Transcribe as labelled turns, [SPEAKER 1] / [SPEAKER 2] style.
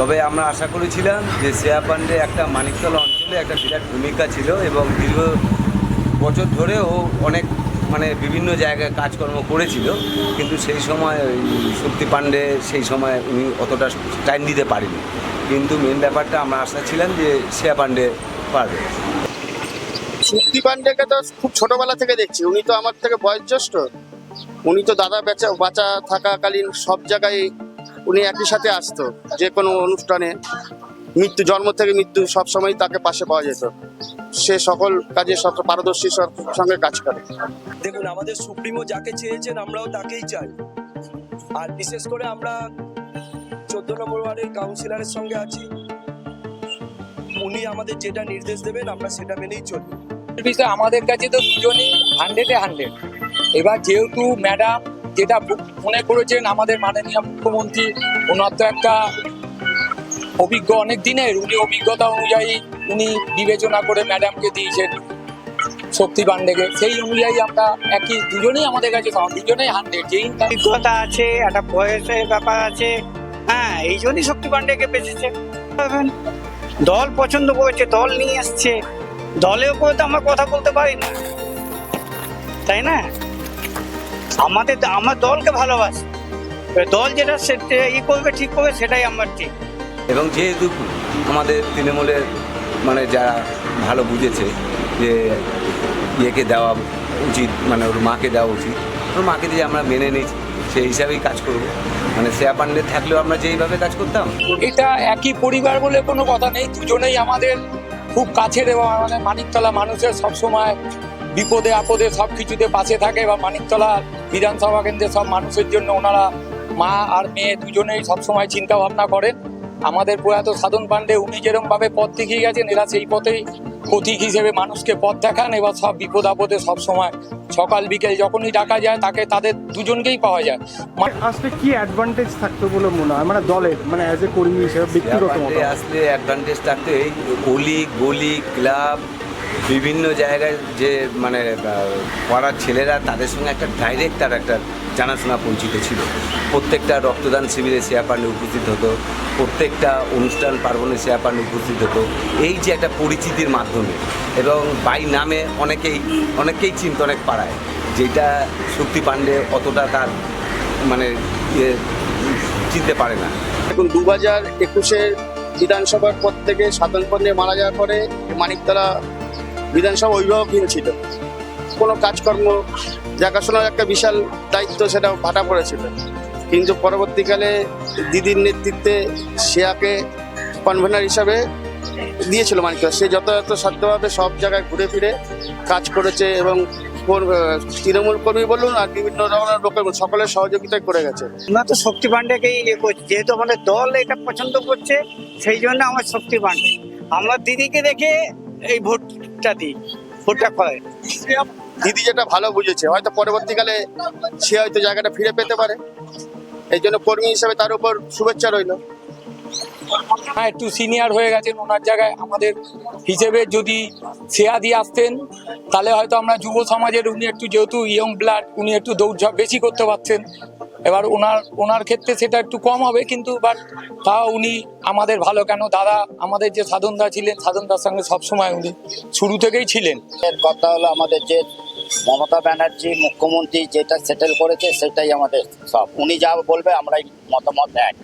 [SPEAKER 1] তবে আমরা আশা করেছিলাম যে শ্রেয়া পান্ডে একটা মানিকতলা অঞ্চলে একটা বিরাট ভূমিকা ছিল এবং দীর্ঘ বছর ধরে ও অনেক মানে বিভিন্ন জায়গায় কাজকর্ম করেছিল। কিন্তু সেই সময় শক্তি পাণ্ডে, সেই সময় উনি অতটা টাইম দিতে পারেনি কিন্তু মেন ব্যাপারটা আমরা আশা ছিলাম যে শ্রেয়া পান্ডে পারবে।
[SPEAKER 2] শক্তি পাণ্ডেকে তো খুব ছোটবেলা থেকে দেখছি। উনি তো আমার থেকে বয়োজ্যেষ্ঠ। উনি তো দাদা বেচা, বাঁচা থাকাকালীন সব জায়গায় উনি একই সাথে আসতো যে কোনো অনুষ্ঠানে। মৃত্যু জন্ম থেকে মৃত্যু সব সময় তাকে পাশে পাওয়া যেত। সে সকল কাজে সব পারদর্শী সঙ্গে কাজ করে।
[SPEAKER 3] দেখুন আমাদের সুপ্রিমো যাকে চেয়েছেন আমরাও তাকেই চাই। আর বিশেষ করে আমরা চোদ্দ নম্বর ওয়ার্ডের কাউন্সিলরের সঙ্গে আছি। উনি আমাদের যেটা নির্দেশ দেবেন আমরা সেটা মেনেই চলি।
[SPEAKER 4] বিষয় আমাদের কাছে তো দুজনই হান্ড্রেডে হান্ড্রেড এবার যেহেতু ম্যাডাম যেটা মনে করেছেন আমাদের মাননীয় মুখ্যমন্ত্রী, ওনার তো একটা অভিজ্ঞ অনেক দিনের, উনি অভিজ্ঞতা অনুযায়ী উনি বিবেচনা করে ম্যাডামকে দিয়েছেন শক্তি পান্ডেকে সেই অনুযায়ী আমরা একই দুজনেই আমাদের কাছে দুজনেই হান্ড্রেড যেই
[SPEAKER 5] অভিজ্ঞতা আছে, একটা বয়সের ব্যাপার আছে হ্যাঁ এই জন্যই শক্তি পান্ডেকে বেঁচেছে। দল পছন্দ করেছে, দল নিয়ে আসছে দলের উপরে তো আমরা কথা বলতে পারি না। তাই না? আমাদের আমার দলকে ভালোবাসি। দল যেটা সেটা ই করবে ঠিক করবে সেটাই আমার ঠিক।
[SPEAKER 1] এবং যেহেতু আমাদের তৃণমূলের মানে যারা ভালো বুঝেছে যে ইয়েকে দেওয়া উচিত মানে ওর মাকে দেওয়া উচিত ওর মাকে দিয়ে আমরা মেনে নিয়েছি সেই হিসাবেই কাজ করব। মানে শ্রেয়া পান্ডে থাকলেও আমরা যেইভাবে কাজ করতাম।
[SPEAKER 4] এটা একই পরিবার বলে কোনো কথা নেই দুজনেই আমাদের খুব কাছের এবং আমাদের মানিকতলা মানুষের সবসময় বিপদে আপদে সব কিছুতে পাশে থাকে বা মানিকতলা বিধানসভা কেন্দ্রের সব মানুষের জন্য ওনারা মা আর মেয়ে দুজনেই সবসময় চিন্তা ভাবনা করেন। আমাদের প্রয়াত সাধন পাণ্ডে উনি যেরকম ভাবে পথ দেখিয়ে গেছেন এরা সেই পথেই প্রতীক হিসেবে মানুষকে পথ দেখান এবার সব বিপদ আপদে সবসময় সকাল বিকেল যখনই ডাকা যায় তাকে তাদের দুজনকেই পাওয়া যায়।
[SPEAKER 6] আসলে কি অ্যাডভান্টেজ থাকতো বলে মনে হয়? মানে দলের মানে অ্যাজ এ কর্মী হিসেবে ব্যক্তিগত
[SPEAKER 1] আসলে অ্যাডভান্টেজ থাকতে এই অলি গলি ক্লাব বিভিন্ন জায়গায় যে মানে পাড়ার ছেলেরা তাদের সঙ্গে একটা ডাইরেক্ট তার একটা জানাশোনা পরিচিত ছিল। প্রত্যেকটা রক্তদান শিবিরে শ্রেয়া পান্ডে উপস্থিত হতো, প্রত্যেকটা অনুষ্ঠান পার্বণে শ্রেয়া পান্ডে উপস্থিত হতো। এই যে একটা পরিচিতির মাধ্যমে এবং বাই নামে অনেকেই অনেকেই চিনত, অনেক পাড়ায়, যেটা শক্তি পান্ডে অতটা তার মানে ইয়ে চিনতে পারে না।
[SPEAKER 2] এখন দু হাজার একুশের বিধানসভার পর থেকে সাধন পান্ডে মারা যাওয়ার পরে মানিকতলা বিধানসভা অভিভাবকহীন ছিল। কোনো কাজকর্ম, দেখাশোনার একটা বিশাল দায়িত্ব সেটা ভাটা পড়েছিল। কিন্তু পরবর্তীকালে দিদির নেতৃত্বে শেয়াকে কনভেনার হিসাবে দিয়েছিল মানিকতলা সে যথাযথ সাধ্যভাবে সব জায়গায় ঘুরে ফিরে কাজ করেছে এবং তৃণমূল কর্মী বলুন আর বিভিন্ন ধরনের লোকের সকলের সহযোগিতায় করে গেছে।
[SPEAKER 5] আমরা তো শক্তি পান্ডেকেই ইয়ে করছি, যেহেতু আমাদের দল এটা পছন্দ করছে, সেই জন্য আমার শক্তি পান্ডে আমরা দিদিকে দেখে এই ভোটটা দিই ভোটটা করে
[SPEAKER 2] দিদি যেটা ভালো বুঝেছে হয়তো পরবর্তীকালে সে হয়তো জায়গাটা ফিরে পেতে পারে। এই জন্য কর্মী হিসেবে তার উপর শুভেচ্ছা রইল।
[SPEAKER 4] হ্যাঁ একটু সিনিয়র হয়ে গেছেন ওনার জায়গায়। আমাদের হিসেবে যদি শেয়া দিয়ে আসতেন তাহলে হয়তো আমরা যুব সমাজের উনি একটু যেহেতু ইয়ং ব্লাড উনি একটু দৌড়ঝাঁপ বেশি করতে পারছেন এবার ওনার ওনার ক্ষেত্রে সেটা একটু কম হবে, কিন্তু বাট তা উনি আমাদের ভালো কেন? দাদা আমাদের যে সাধনদা ছিলেন, সাধনদার সঙ্গে সবসময় উনি শুরু থেকেই ছিলেন।
[SPEAKER 7] এর কথা হলো আমাদের যে মমতা ব্যানার্জি, মুখ্যমন্ত্রী যেটা সেটেল করেছে, সেটাই আমাদের সব। উনি যা বলবে, আমরাই মতামত এক।